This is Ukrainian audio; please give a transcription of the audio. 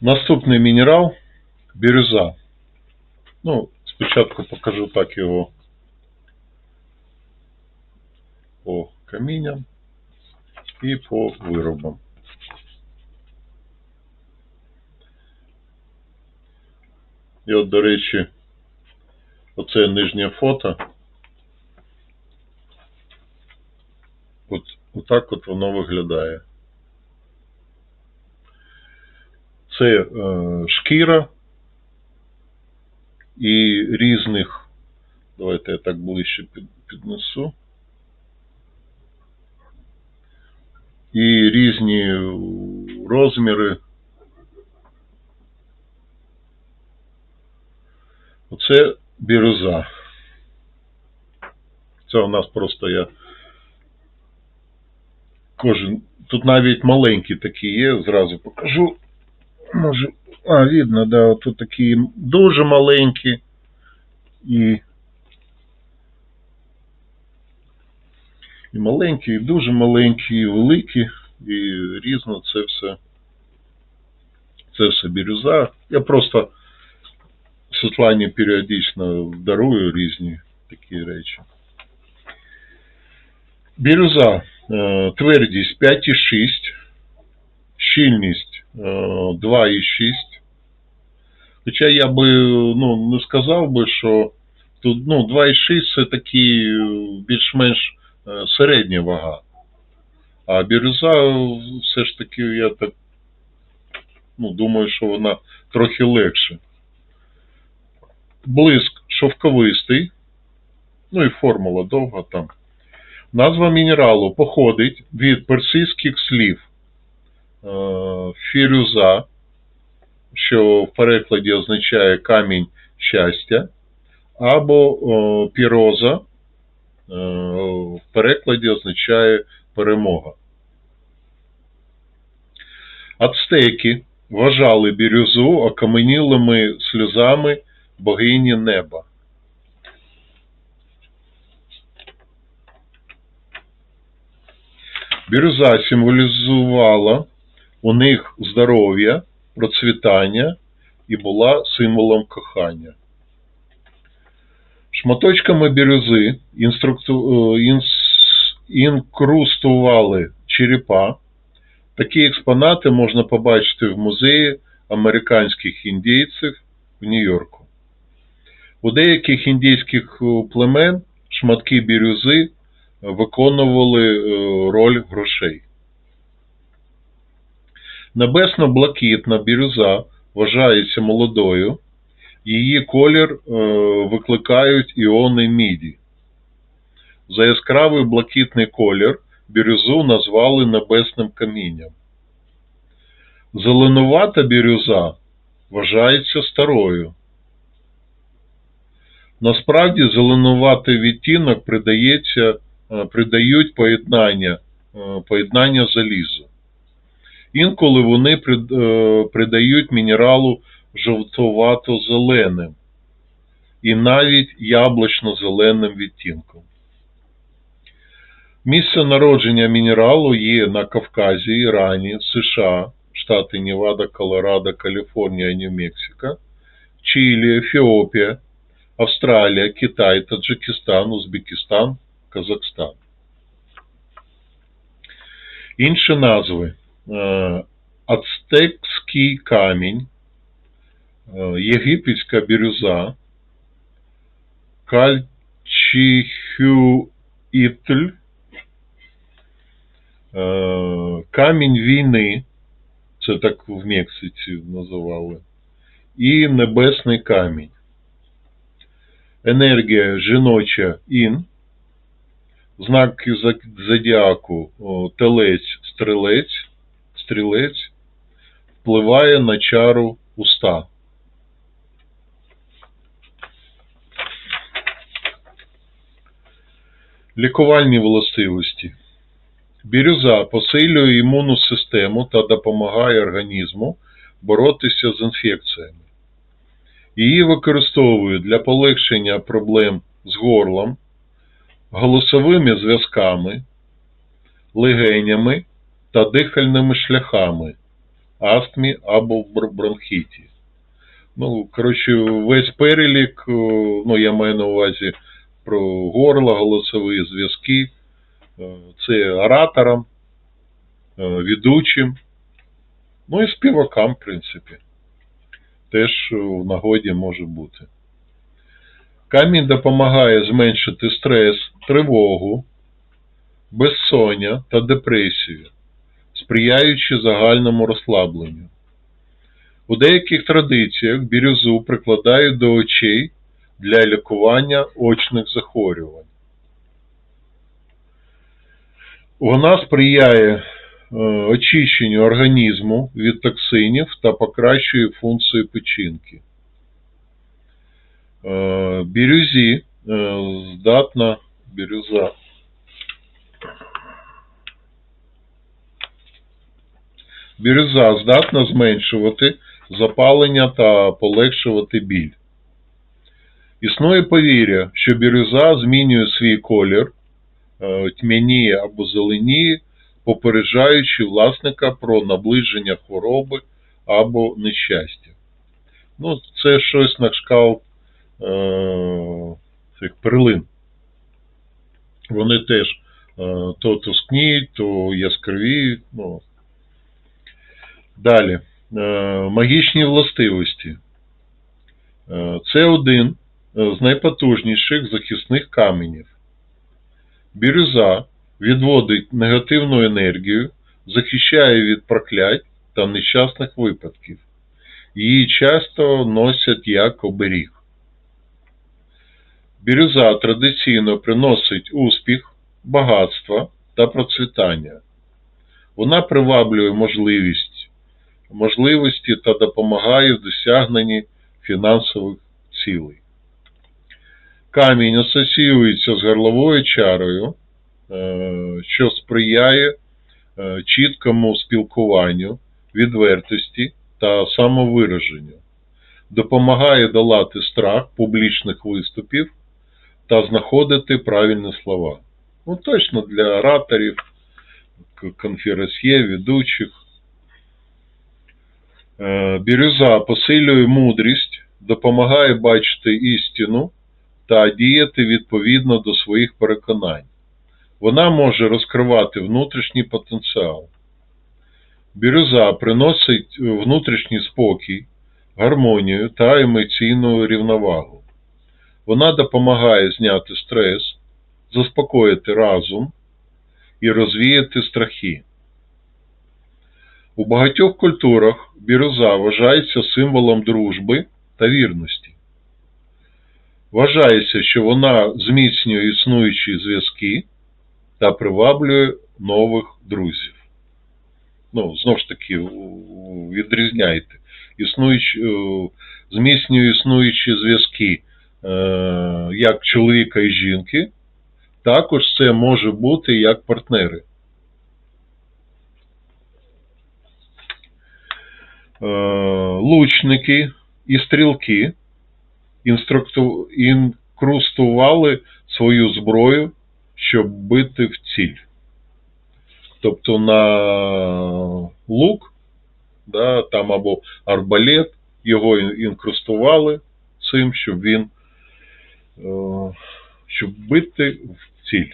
Наступний мінерал бірюза. Ну, спочатку покажу так його по камінням і по виробам. І от, до речі, оце нижнє фото. От, отак от воно виглядає. Це е, шкіра і різних, давайте я так ближче під, піднесу. І різні розміри. Оце бірюза. Це у нас просто я кожен. Тут навіть маленькі такі є, зразу покажу. Може. А, видно, да, тут такі дуже маленькі і. І маленькі, і дуже маленькі, і великі, і різно це все. Це все бірюза. Я просто Світлані періодично дарую різні такі речі. Бірюза. е, Твердість 5,6, щільність 2,6. Хоча я би ну, не сказав би, що тут ну, 2,6 це такий е, більш-менш е, середня вага. А бірюза все ж таки, я так ну, думаю, що вона трохи легше. Блиск шовковистий, ну і формула довга там. Назва мінералу походить від персидських слів е, фірюза, що в перекладі означає камінь щастя, або е, піроза, е, в перекладі означає перемога. Ацтеки вважали бірюзу окаменілими сльозами богині неба. Бірюза символізувала у них здоров'я, процвітання і була символом кохання. Шматочками бірюзи інструкту... е, інс... інкрустували черепа. Такі експонати можна побачити в музеї американських індійців в Нью-Йорку. У деяких індійських е, племен шматки бірюзи виконували е, роль грошей. Небесно-блакитна бірюза вважається молодою, її колір е, викликають іони міді. За яскравий блакитний колір бірюзу назвали небесним камінням. Зеленувата бірюза вважається старою. Насправді зеленуватий відтінок придається, е, придають поєднання, е, поєднання залізу. Інколи вони е, придають мінералу жовтувато-зеленим і навіть яблучно-зеленим відтінком. Місце народження мінералу є на Кавказі, Ірані, США, штати Невада, Колорадо, Каліфорнія, Нью-Мексико, Чилі, Ефіопія, Австралія, Китай, Таджикистан, Узбекистан, Казахстан. Інші назви. Е, Ацтекський камінь, е, єгипетська бірюза, кальчихюітль, е, камінь війни, це так в Мексиці називали, і небесний камінь. Енергія жіноча ін, знаки зод- зодіаку телець, стрілець, стрілець впливає на чару уста. Лікувальні властивості. Бірюза посилює імунну систему та допомагає організму боротися з інфекціями. Її використовують для полегшення проблем з горлом, голосовими зв'язками, легенями та дихальними шляхами, астмі або бронхіті. Ну, коротше, весь перелік, ну, я маю на увазі про горло, голосові зв'язки, е, це ораторам, е, ведучим, ну і співакам, в принципі. Теж в нагоді може бути. Камінь допомагає зменшити стрес, тривогу, безсоння та депресію, сприяючи загальному розслабленню. У деяких традиціях бірюзу прикладають до очей для лікування очних захворювань. Вона сприяє е, очищенню організму від токсинів та покращує функцію печінки. Е, Бірюзі е, здатна бірюза. Бірюза здатна зменшувати запалення та полегшувати біль. Існує повір'я, що бірюза змінює свій колір, е, тьмяніє або зеленіє, попереджаючи власника про наближення хвороби або нещастя. Ну, це щось на кшталт е, цих перлин. Вони теж е, то тускніють, то яскравіють. Ну. Далі. Е, магічні властивості. Е, Це один е, з найпотужніших захисних каменів. Бірюза відводить негативну енергію, захищає від проклять та нещасних випадків. Її часто носять як оберіг. Бірюза традиційно приносить успіх, багатство та процвітання. Вона приваблює можливість, можливості та допомагає в досягненні фінансових цілей. Камінь асоціюється з горловою чарою, е, що сприяє е, чіткому спілкуванню, відвертості та самовираженню, допомагає долати страх публічних виступів та знаходити правильні слова. Ну, точно для ораторів, к- конферансьє, ведучих. Е, Бірюза посилює мудрість, допомагає бачити істину та діяти відповідно до своїх переконань. Вона може розкривати внутрішній потенціал. Бірюза приносить внутрішній спокій, гармонію та емоційну рівновагу. Вона допомагає зняти стрес, заспокоїти разум і розвіяти страхи. У багатьох культурах бірюза вважається символом дружби та вірності. Вважається, що вона зміцнює існуючі зв'язки та приваблює нових друзів. Ну, знову ж таки, відрізняйте. Існуючі, е, зміцнює існуючі зв'язки е, як чоловіка і жінки, також це може бути як партнери. Лучники і стрілки інкрустували свою зброю, щоб бити в ціль. Тобто на лук, да, там або арбалет, його інкрустували цим, щоб він е, щоб бити в ціль.